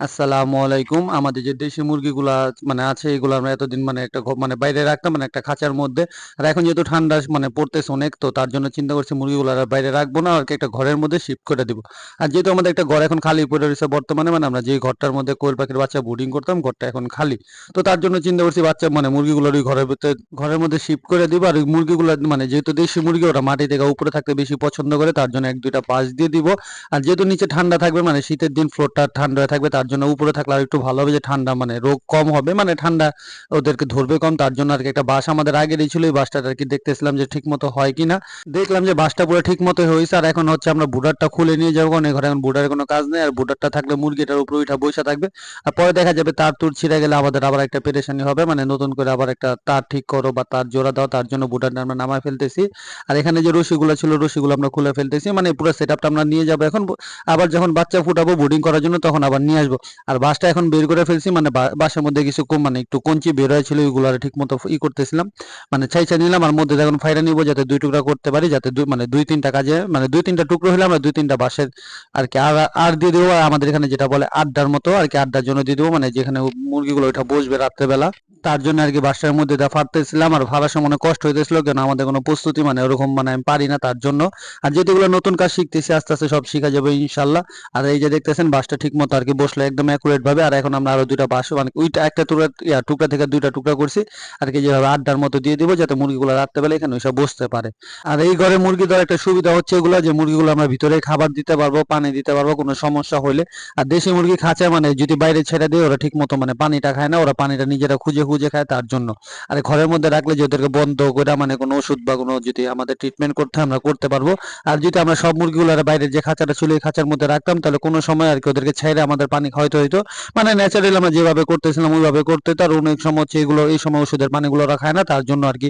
আসসালামু আলাইকুম। আমাদের যে দেশি মুরগিগুলা মানে আছে, এগুলো আমরা এতদিন মানে একটা মানে বাইরে রাখতাম মানে একটা খাঁচার মধ্যে। আর এখন যেহেতু ঠান্ডা মানে পড়তেছে অনেক, তো তার জন্য চিন্তা করছি মুরগিগুলো আর বাইরে রাখব না আর একটা ঘরের মধ্যে শিফট করে দিব। আর যেহেতু আমাদের একটা ঘর এখন খালি পড়ে রয়েছে বর্তমানে মানে আমরা যে ঘরটার মধ্যে কোয়েল পাখির বাচ্চা ব্রুডিং করতাম, ঘরটা এখন খালি। তো তার জন্য চিন্তা করছি বাচ্চা মানে মুরগিগুলোর ওই ঘরের ভিতরে, ঘরের মধ্যে শিফট করে দিব। আর ওই মুরগিগুলো মানে যেহেতু দেশি মুরগি, ওরা মাটি থেকে উপরে থাকতে বেশি পছন্দ করে, তার জন্য এক, দুইটা পাশ দিয়ে দিব। আর যেহেতু নিচে ঠান্ডা থাকবে মানে শীতের দিন ফ্লোরটা ঠান্ডা থাকবে, তার জন্য উপরে থাকলে আর একটু ভালো হবে যে ঠান্ডা মানে রোগ কম হবে। মানে ঠান্ডা ওদেরকে ধরবে কম, তার জন্য আর কি একটা বাস আমাদের আগেরই ছিল, এই বাসটা আর কি দেখতেছিলাম যে ঠিক মতো হয় কিনা। দেখলাম যে বাসটা পুরো ঠিক মতো হয়েছে, আর এখন হচ্ছে আমরা বুডারটা খুলে নিয়ে যাব, কারণ ঘরে এখন বুডারের কোনো কাজ নেই, আর বুডারটা থাকলে মুরগিটার উপরে উঠা বসে থাকবে। আর পরে দেখা যাবে তার তুর ছিঁড়ে গেলে আমাদের আবার একটা পেরেশানি হবে মানে নতুন করে আবার একটা তার ঠিক করো বা তার জোড়া দাও, তার জন্য বুডারটা আমরা নামায় ফেলতেছি। আর এখানে যে রশিগুলো ছিল, রশিগুলো আমরা খুলে ফেলতেছি মানে পুরো সেট আমরা নিয়ে যাব এখন। আবার যখন বাচ্চা ফুটাবো বোর্ডিং করার জন্য, তখন আবার নিয়ে আসব। আর বাসটা এখন বের করে ফেলছি মানে বাসের মধ্যে কিছু কম মানে একটু কঞ্চি বের হয়েছিল, ওইগুলো ঠিক মতো ই করতেছিলাম। মানে ছাইছা নিলাম আর মধ্যে এখন ফাইরা নিব যাতে দুই টুকরা করতে পারি, যাতে দুই মানে দুই তিনটা কাজে মানে দুই তিনটা টুকরো হলে আমরা দুই তিনটা বাসের আর কি আর আর দিয়ে দেবো। আর আমাদের এখানে যেটা বলে আড্ডার মতো আর কি আড্ডার জন্য দিয়ে দেবো। মানে যেখানে মুরগিগুলো ওইটা বসবে রাত্রেবেলা। তার জন্য আর কি বাসার মধ্যে দা ফাটতেছিলাম আর ভাড়ার সময় অনেক কষ্ট হইতেছিল, কেন আমাদের কোনো প্রস্তুতি মানে ওরকম মানে আমি পারি না তার জন্য। আর যেগুলো নতুন কাজ শিখতেছি, আস্তে আস্তে সব শিখা যাবে ইনশাল্লাহ। আর এই যে দেখতেছেন, বাসটা ঠিক মতো আর কি বসল একদম অ্যাকুরেট ভাবে আর এখন আমরা আরও দুইটা বাস মানে ওইটা একটা টুকরা টুকরা থেকে দুইটা টুকরা করছি। আর কি যেভাবে আড্ডার মতো দিয়ে দিব, যাতে মুরগিগুলো রাত্রেবেলা এখানে ওইসব বসতে পারে। আর এই ঘরে মুরগি ধর একটা সুবিধা হচ্ছে এগুলো, যে মুরগিগুলো আমরা ভিতরে খাবার দিতে পারব, পানি দিতে পারব, কোনো সমস্যা হলে আর দেশি মুরগি খাঁচা মানে যদি বাইরে ছেড়ে দিয়ে, ওরা ঠিক মতো মানে পানিটা খায় না, ওরা পানিটা নিজেরা খুঁজে খুঁজে খায় তার জন্য। আর ঘরের মধ্যে রাখলে যে ওদেরকে বন্ধ করে মানে কোনো ওষুধ বা কোনো যদি আমাদের ট্রিটমেন্ট করতে আমরা করতে পারব, আর যদি আমরা সব মুরগিগুলো বাইরের যে খাঁচাটা ছিল এই খাঁচার মধ্যে রাখতাম, তাহলে কোনো সময় আর কি ওদেরকে ছেড়ে আমাদের পানি খাওয়াইতে হইতো। মানে ন্যাচারালি আমরা যেভাবে করতেছিলাম ওইভাবে করতে হতো আর অনেক সময় হচ্ছে এগুলো, এই সময় ওষুধের পানিগুলো রাখায় না, তার জন্য আর কি।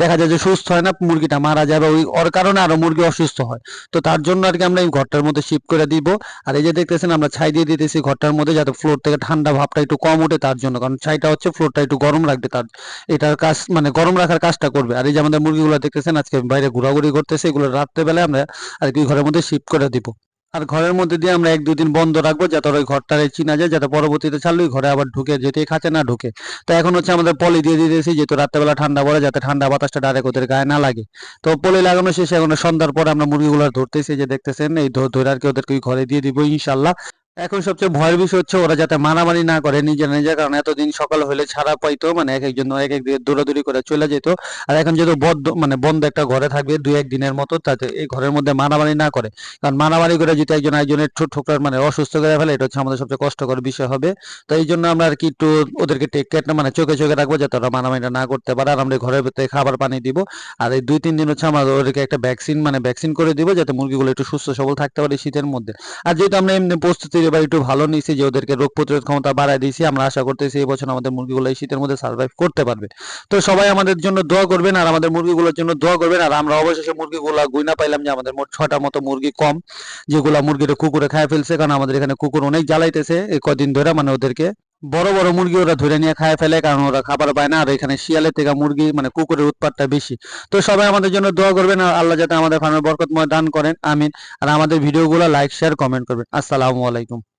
দেখা যায় যে সুস্থ হয় না, মুরগিটা মারা যাবে, ওই ওর কারণে আরও মুরগি অসুস্থ হয়। তো তার জন্য আর কি আমরা এই ঘরটার মধ্যে শিফট করে দিব। আর এই যে দেখতেছেন আমরা ছাই দিয়ে দিতেছি ঘরটার মধ্যে যাতে ফ্লোর থেকে ঠান্ডা ভাবটা একটু কম ওঠে তার জন্য, কারণ ছাইটা হচ্ছে ফ্লোরটা একটু গরম রাখবে তার, এটার কাজ মানে গরম রাখার কাজটা করবে। আর এই যে আমাদের মুরগিগুলো দেখতেছেন, আজকে বাইরে ঘোরাঘুরি করতেছে, এগুলো রাত্রেবেলায় আমরা আর কি ঘরের মধ্যে শিফট করে দিব। আর ঘরের মধ্যে দিয়ে আমরা এক দুই দিন বন্ধ রাখব, যাতে ওই ঘরটারে চিনা যায়, যাতে পরবর্তীতে ছাড়লে ঘরে আবার ঢুকে, যেতে খাঁচে না ঢুকে। তো এখন হচ্ছে আমাদের পলি দিয়ে দিতেছি, যেহেতু রাত্রেবেলা ঠান্ডা পড়ে, যাতে ঠান্ডা বাতাসটা ডাইরেক্ট ওদের গায়ে না লাগে। তো পলি লাগানো শেষে এখন সন্ধ্যার পরে আমরা মুরগিগুলো ধরতেছি যে দেখতেছেন, এই ধরে আর কি ওদেরকে ওই ঘরে দিয়ে দিব ইনশাল্লাহ। এখন সবচেয়ে ভয়ের বিষয় হচ্ছে ওরা যাতে মারামারি না করে নিজের নিজের, কারণ এতদিন সকাল হলে ছাড়া পাইতো মানে এক একজন এক এক দৌড়াদৌড়ি করে চলে যেত। আর এখন যেহেতু বদ্ধ মানে বন্ধ একটা ঘরে থাকবে দুই এক দিনের মতো, তাতে এই ঘরের মধ্যে মারামারি না করে। কারণ মারামারি করে যদি একজন একজনের ঠোকরার মানে অসুস্থ করে ফেলে, এটা হচ্ছে আমাদের সবচেয়ে কষ্টকর বিষয় হবে। তো এই জন্য আমরা আর কি একটু ওদেরকে টেক কেয়ার মানে চোখে চোখে রাখব যাতে ওরা মারামারিটা না করতে পারে। আর আমরা ঘরের ভিতরে খাবার পানি দিব। আর এই দুই তিন দিন হচ্ছে আমরা ওদেরকে একটা ভ্যাকসিন মানে ভ্যাকসিন করে দিব, যাতে মুরগিগুলো একটু সুস্থ সবল থাকতে পারে শীতের মধ্যে। আর যেহেতু আমরা এমনি প্রস্তুতি এবার একটু ভালো নিয়েছি, যে ওদেরকে রোগ প্রতিরোধ ক্ষমতা বাড়ায় দিয়েছি, আমরা আশা করতেছি এই বছর আমাদের মুরগিগুলো এই শীতের মধ্যে সার্ভাইভ করতে পারবে। তো সবাই আমাদের জন্য দোয়া করবেন, আর আমাদের মুরগিগুলোর জন্য দোয়া করবেন, আর আমরা অবশেষে মুরগিগুলো গুইনা পাইলাম যে আমাদের মোট ছটা মতো মুরগি কম, যেগুলো মুরগিটা কুকুরে খায় ফেলছে, কারণ আমাদের এখানে কুকুর অনেক জ্বালাইতেছে এই কদিন ধরে মানে ওদেরকে বড় বড় মুরগি ওরা ধরে নিয়ে খায় ফেলে, কারণ ওরা খাবার পায় না। আর এখানে শিয়ালের থেকে মুরগি মানে কুকুরের উৎপাতটা বেশি। তো সবাই আমাদের জন্য দোয়া করবেন, আর আল্লাহ যাতে আমাদের ফার্মের বরকতময় দান করেন, আমিন। আর আমাদের ভিডিওগুলো লাইক শেয়ার কমেন্ট করবেন। আসসালামু আলাইকুম।